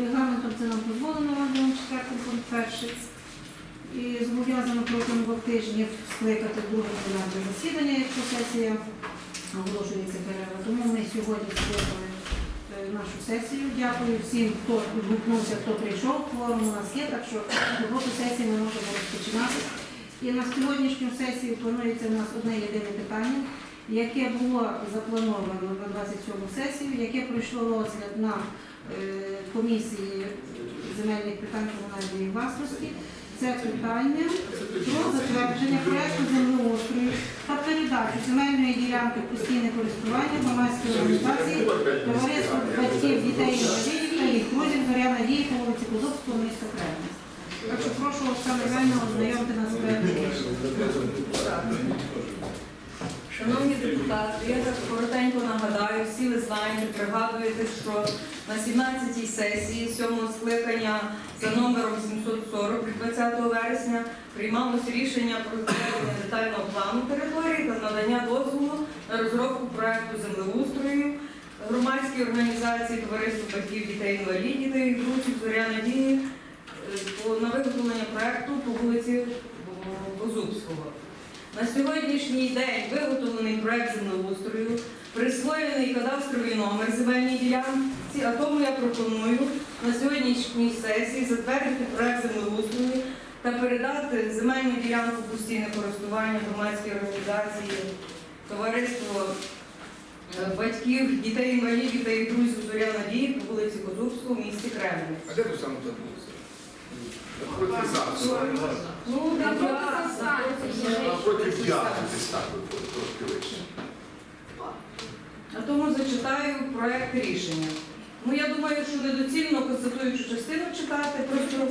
Регламентом це нам дозволено розділом 4 пункт 1. І зобов'язано протягом двох тижнів скликати друге пленарне засідання, якщо сесія оголошується перерва. Тому ми сьогодні скликали е, нашу сесію. Дякую всім, хто відгукнувся, хто прийшов. Кворум у нас є, так що роботу сесії ми можемо розпочинати. І на сьогоднішню сесію планується у нас одне єдине питання, яке було заплановано на 27 сесію, яке пройшло розгляд на комісії земельних питань комунальної власності. Це питання про затвердження проекту землеустрою та передачу земельної ділянки постійне користування громадської організації товариство батьків дітей інвалідів та їх друзів Зоряна Дії по вулиці Козовського, місто Кремль. Так що прошу Оксана Іванівна ознайомити нас з. Шановні депутати, я так коротенько нагадаю, всі ви знаєте, пригадуєте, що на 17-й сесії 7-го скликання за номером 740 від 20 вересня приймалось рішення про затвердження детального плану території та надання дозволу на розробку проекту землеустрою громадській організації Товариство батьків дітей інвалідів та їх друзів Зоря Надії на виготовлення проекту по вулиці Бозубського. На сьогоднішній день виготовлений проект землеустрою, присвоєний кадастровий номер земельній ділянці, а тому я пропоную на сьогоднішній сесії затвердити проект землеустрою та передати земельну ділянку постійне користування громадській організації товариство е, батьків, дітей інвалідів та їх друзів Зоря Надії по вулиці Козубського в місті Кремль. А де тут саме та вулиця? Ну, так, Напроти п'яту десь так, виходить, трошки вище. А тому зачитаю проект рішення. Ну я думаю, що недоцільно констатуючу частину читати, просто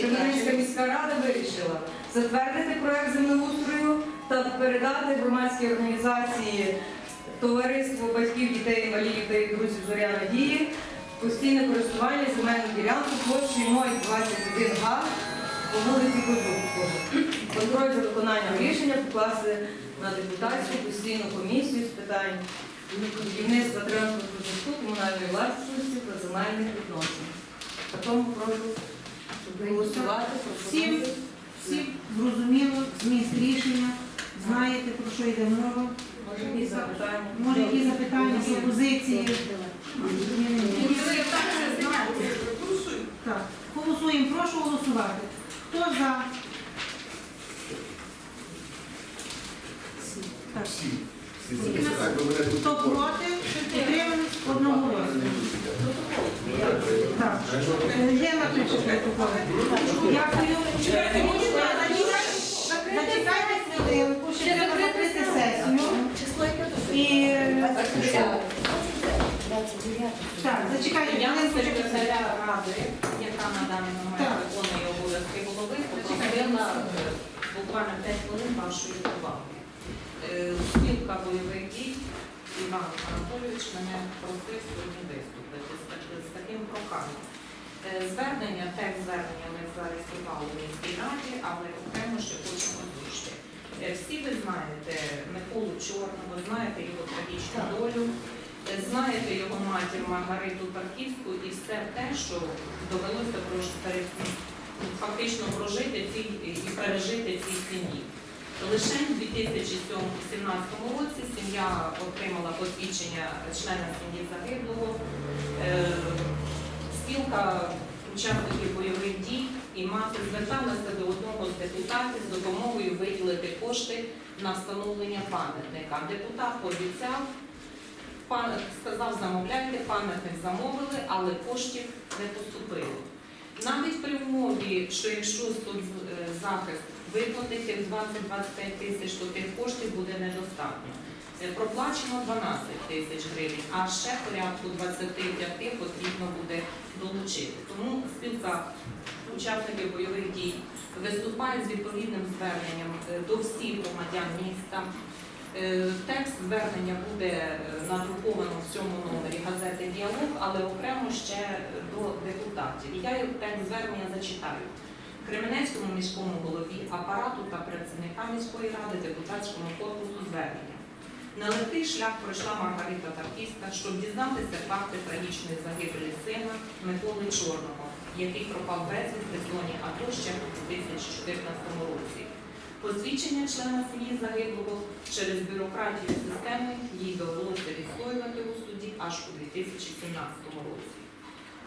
Кременецька міська рада вирішила затвердити проект землеустрою та передати громадській організації Товариство батьків дітей інвалідів та їх друзів Зоря Надії постійне користування земельною ділянкою площею 021 га по вулиці Козубського. Контроль за виконанням рішення покласти на депутатську постійну комісію з питань будівництва транспорту зв'язку, комунальної власності та земельних відносин. Тому прошу голосувати. Всім, всім зрозуміло зміст рішення, знаєте, про що йде мова. Може, якісь запитання? Може, які запитання, пропозиції? Так, голосуємо. Прошу голосувати. Хто за? Так. Хто проти? Підтримались одного голосу. Так. Е, Є протокол. Дякую. Зачекайте хвилинку, ще треба закрити сесію. І так, зачекайте Я хвилинку. ще секретаря ради, яка на даний момент виконує обов'язки голови, попросила е, буквально 5 хвилин вашої уваги. Е, Спілка бойових дій Іван Анатолійович мене просив сьогодні виступити з таким проханням. Е, Звернення, текст звернення ми зареєстрували в міській раді, але окремо ще хочемо озвучити. Е, Всі ви знаєте Миколу Чорного, знаєте його трагічну долю. Е, Знаєте його матір Маргариту Парківську і все те, що довелося фактично прожити і пережити. Лише в 2017 році сім'я отримала посвідчення члена сім'ї загиблого. Е, Спілка учасників бойових дій і мати зверталася до одного з депутатів з допомогою виділити кошти на встановлення пам'ятника. Депутат пообіцяв, сказав, замовляйте, пам'ятник замовили, але коштів не поступило. Навіть при умові, що якщо суд тих 20-25 тисяч, то тих коштів буде недостатньо. Е, Проплачено 12 тисяч гривень, а ще порядку 25 потрібно буде долучити. Тому спілка учасників бойових дій виступає з відповідним зверненням е, до всіх громадян міста. Е, Текст звернення буде надруковано в цьому номері газети Діалог, але окремо ще до депутатів. Я текст звернення зачитаю. Кременецькому міському голові, апарату та працівникам міської ради, депутатському корпусу звернення. Нелегкий шлях пройшла Маргарита Тарківська, щоб дізнатися факти трагічної загибелі сина Миколи Чорного, який пропав безвісти в зоні АТО ще у 2014 році. Посвідчення члена сім'ї загиблого через бюрократію системи їй довелося відстоювати у суді аж у 2017 році.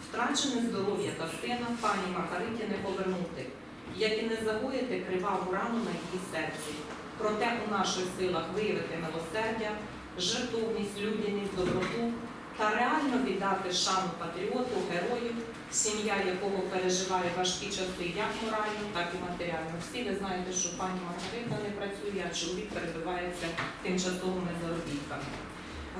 Втрачене здоров'я та сина пані Маргариті не повернути, як і не загоїти криваву рану на її серці. Проте у наших силах виявити милосердя, жертовність, людяність, доброту та реально віддати шану патріоту, герою, сім'я якого переживає важкі часи як морально, так і матеріально. Всі ви знаєте, що пані Маргарита не працює, а чоловік перебивається тимчасовими заробітками.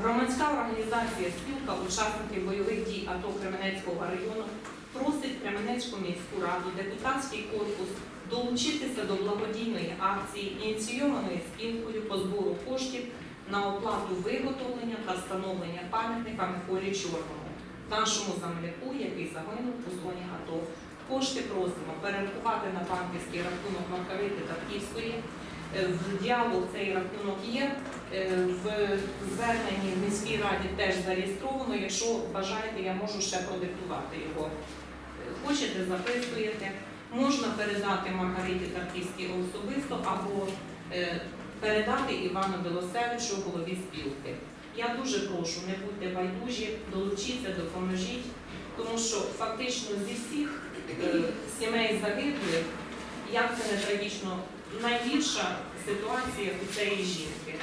Громадська організація спілка учасників бойових дій АТО Кременецького району просить Кременецьку міську раду, депутатський корпус долучитися до благодійної акції, ініційованої спілкою по збору коштів на оплату виготовлення та встановлення пам'ятника Миколі Чорному, нашому земляку, який загинув у зоні АТО. Кошти просимо перерахувати на банківський рахунок Маргарити Татківської. Е, В діалог цей рахунок є. Е, В зверненні в міській раді теж зареєстровано. Якщо бажаєте, я можу ще продиктувати його. Е, Хочете, записуєте. Можна передати Маргариті Тарківській особисто або передати Івану Білосевичу, голові спілки. Я дуже прошу, не будьте байдужі, долучіться, допоможіть, тому що фактично зі всіх сімей загиблих, як це не трагічно, найгірша ситуація у цієї жінки.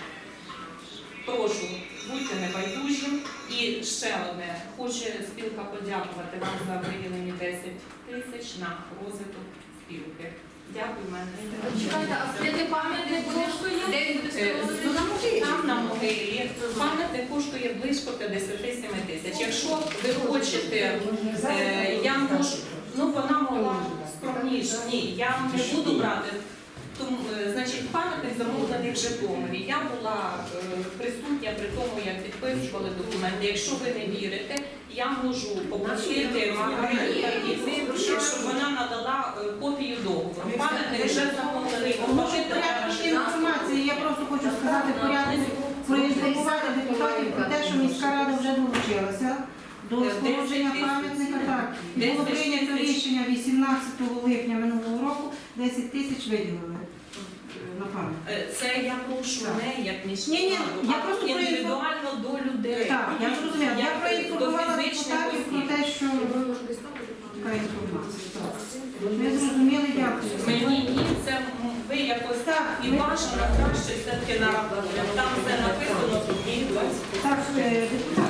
Прошу, будьте небайдужі. І ще одне, хоче спілка подякувати вам за виділені 10 тисяч на розвиток спілки. Дякую, мене. Чекайте, а скільки пам'ятник коштує? Де Е, буде Там на могилі пам'ятник коштує близько 57 тисяч. Якщо ви хочете, е, я можу, ну вона могла скромніше. Ні, я не буду брати. Тому, е, значить, пам'ятник замовлений в Житомирі. Я була е, присутня при тому, як підписували документи. Якщо ви не вірите, я можу попросити Тарківську, щоб вона надала е, копію договору. Пам'ятник вже замовлений. В інформації я просто хочу сказати порядку проінформувати депутатів про те, що міська рада вже долучилася до спорудження пам'ятника. Так, було прийнято рішення 18 липня минулого року 10 тисяч виділили Е, це я прошу не як між Ні-ні, просто індивідуально до людей. Так, я зрозуміла. Я проінформувала до фізичних депутатів про те, що така інформація. Ми зрозуміли, дякую. Мені ні, це ви якось так і ваша на краще все-таки на там все написано в дні 20. Так, е, депутат.